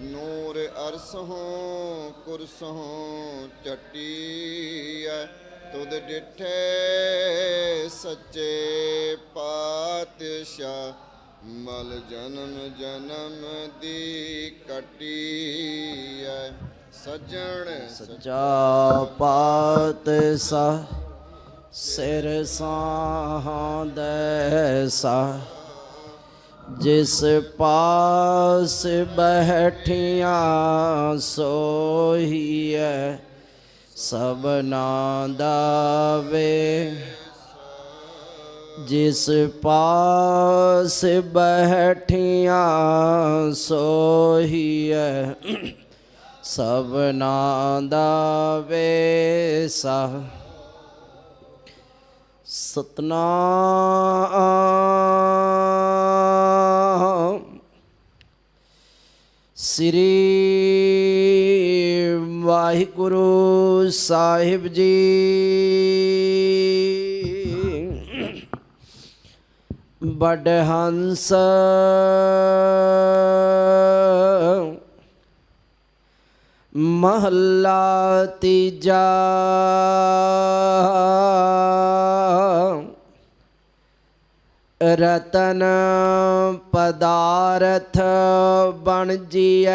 ਨੂਰ ਅਰਸਹੋਂ ਕੁਰਸਹੋਂ ਚਟੀਐ, ਤੁਧ ਡਿਠੇ ਸੱਚੇ ਪਾਤਸ਼ਾਹ, ਮਲ ਜਨਮ ਜਨਮ ਦੀ ਕਟੀਐ। ਸਜਣ ਸੱਚਾ ਪਾਤ ਸਾ ਸਿਰ ਸਾਹਾਂ ਸਾ ਜਿਸ ਪਾਸ ਬਹਿਠੀਆਂ ਸੋਹੀਐ ਸਭਨਾ ਦਾ ਵੇ ਜਿਸ ਪਾਸ ਬਹਿਠੀਆਂ ਸੋਹੀਐ ਸਭਨਾ ਦਾ ਵੇਸਾ ਸਤਨਾਮ ਸ੍ਰੀ ਵਾਹਿਗੁਰੂ ਸਾਹਿਬ ਜੀ। ਬੜ ਹੰਸ ਮਹੱਲਾ ਤੀਜਾ। रतन पदार्थ बन जिय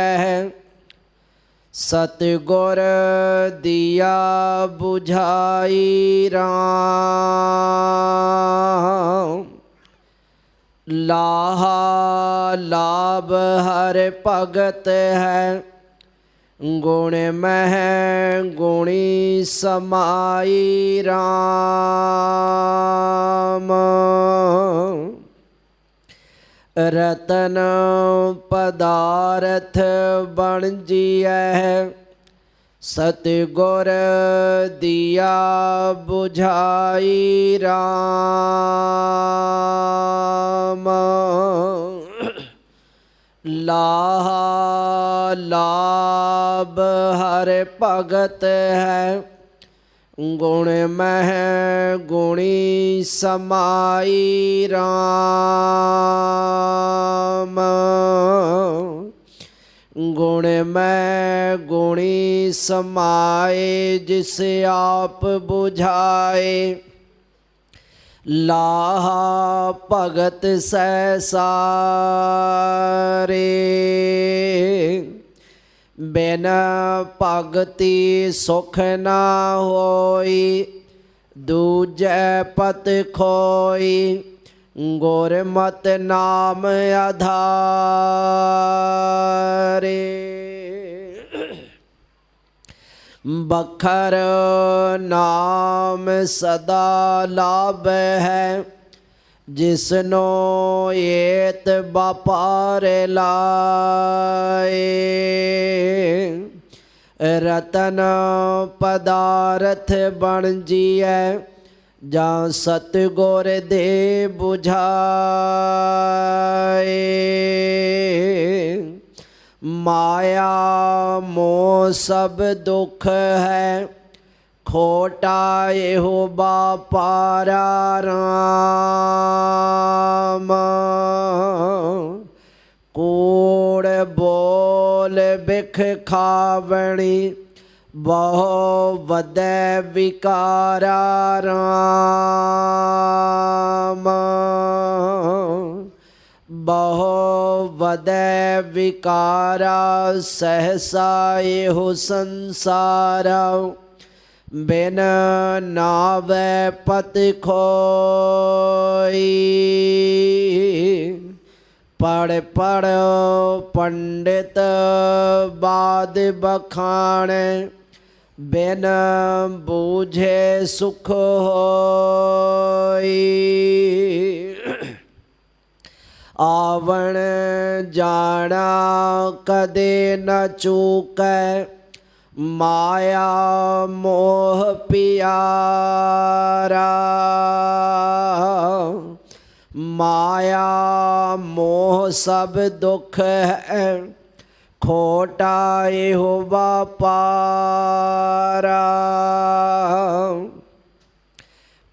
सतगुर दिया बुझाई राम। लाहा लाभ हर भगत है। गुण मह गुणी समाई राम। रतन पदार्थ बन है सतगुर दिया बुझाई राम। लाहा लाभ हर भगत है। गुण मह गुणी समाई राम। गुण में गुणी समाए जिसे आप बुझाए। ਲਾਹਾ ਭਗਤ ਸੈ ਸਾਰੇ ਬਿਨ ਭਗਤੀ ਸੁਖ ਨਾ ਹੋਈ, ਦੂਜੈ ਪਤ ਖੋਈ, ਗੁਰਮਤਿ ਨਾਮ ਆਧਾਰੇ। बखर नाम सदा लाभ है। जिसनो एत बपार लाए। रतन पदार्थ बणजिय जा सतगुर दे बुझाए। माया मोह सब दुख है। खोटा एहो बापारा कूड़ बोल बिख खावणी, बहु वद विकारा राम। ਬਹੁ ਵਧੈ ਵਿਕਾਰਾ, ਸਹਸਾ ਇਹੋ ਸੰਸਾਰਾ। ਬਿਨ ਨਾਵੇ ਪਤ ਖੋਈ। ਪੜ ਪੜ ਪੰਡਿਤ ਬਾਦ ਬਖਾਣ। ਬਿਨ ਬੂਝੇ ਸੁਖ ਹੋਈ। रावण जाना कदे न चूक, माया मोह पियारा। माया मोह सब दुख है, खोटा हो पारा।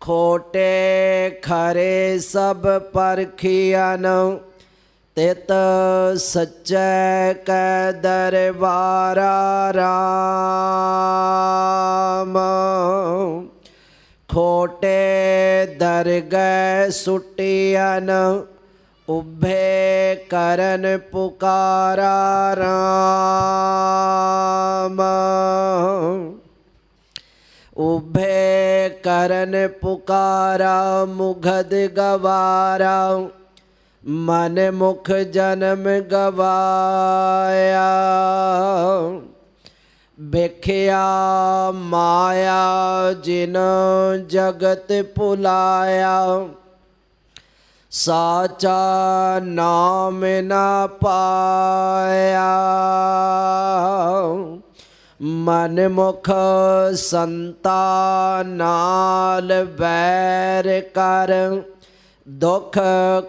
खोटे खरे सब परखियन ਤਿਤ ਸੱਚੈ ਕੈ ਦਰਬਾਰਾ ਰਾਮ। ਖੋਟੇ ਦਰਗਹਿ ਸੁਟਿਆਨ ਉਭੇ ਕਰਨ ਪੁਕਾਰਾ ਰਾਮ। ਉਭੇ ਕਰਨ ਪੁਕਾਰਾ ਮੁਗਧ ਗਵਾਰਾ। ਮਨ ਮੁਖ ਜਨਮ ਗਵਾਇਆ। ਵੇਖਿਆ ਮਾਇਆ ਜਿਨ ਜਗਤ ਭੁਲਾਇਆ। ਸਾਚਾ ਨਾਮ ਨਾ ਪਾਇਆ। ਮਨ ਮੁਖ ਸੰਤਾ ਨਾਲ ਬੈਰ ਕਰ। दुख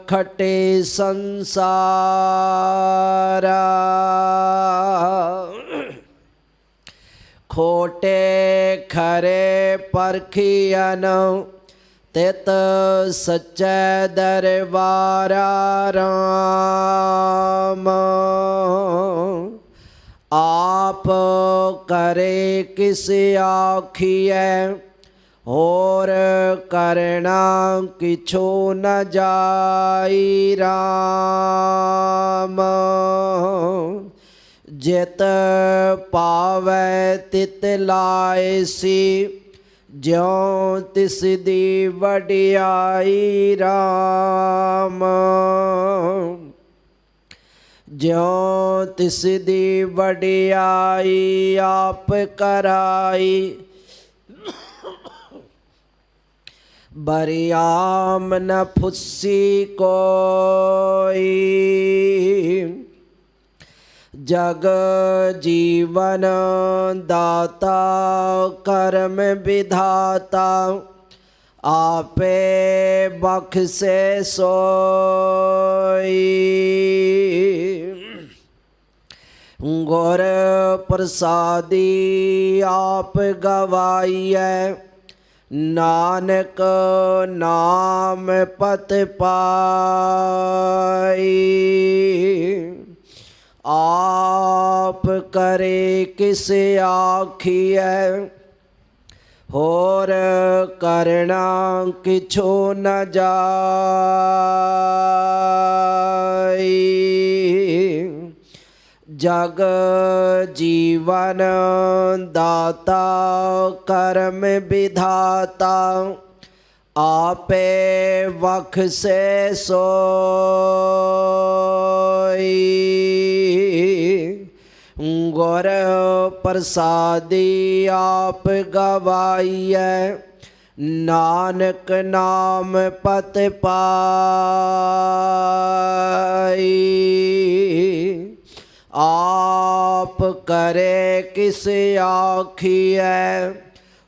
खटे संसार। खोटे खरे परखियन तित सच दरबार राम। आप करे किस आखिया ਹੋਰ ਕਰਣਾ ਕਿਛੋ ਨ ਜਾਈ ਰਾਮ। ਜਿਤ ਪਾਵੈ ਤਿਤ ਲਾਇ ਸੀ, ਜਿਉ ਤਿਸ ਦੀ ਵਡਿਆਈ ਰਾਮ। ਜਿਉ ਤਿਸ ਦੀ ਵਡਿਆਈ ਆਪ ਕਰਾਈ बरियाम न फुस्सी कोई। जग जीवन दाता, कर्म विधाता, आपे बख से सोई। गौर प्रसादी आप गवाई है नानक नाम पत पाई। आप करे किस आखिय होर करना किछो न जाई। जग जीवन दाता, कर्म विधाता। आपे वख से सोई। गौर प्रसादी आप गवाई नानक नाम पत पाई। आप करे किस आखिए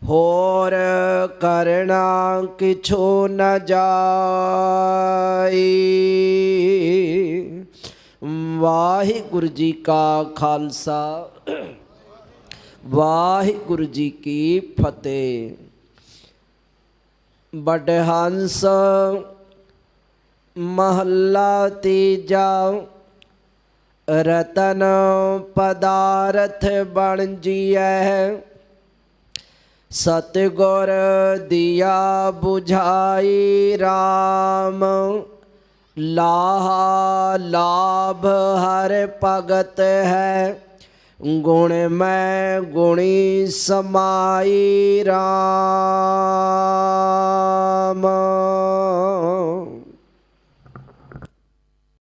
होर करना किछो न जाई। वाहिगुरु जी का खालसा। वाहिगुरु जी की फतेह। बडहंस महला तीजा रतन पदार्थ बणजिय सतगुर दिया बुझाई राम। लाहा लाभ हर भगत है। गुण मैं गुणी समाई राम।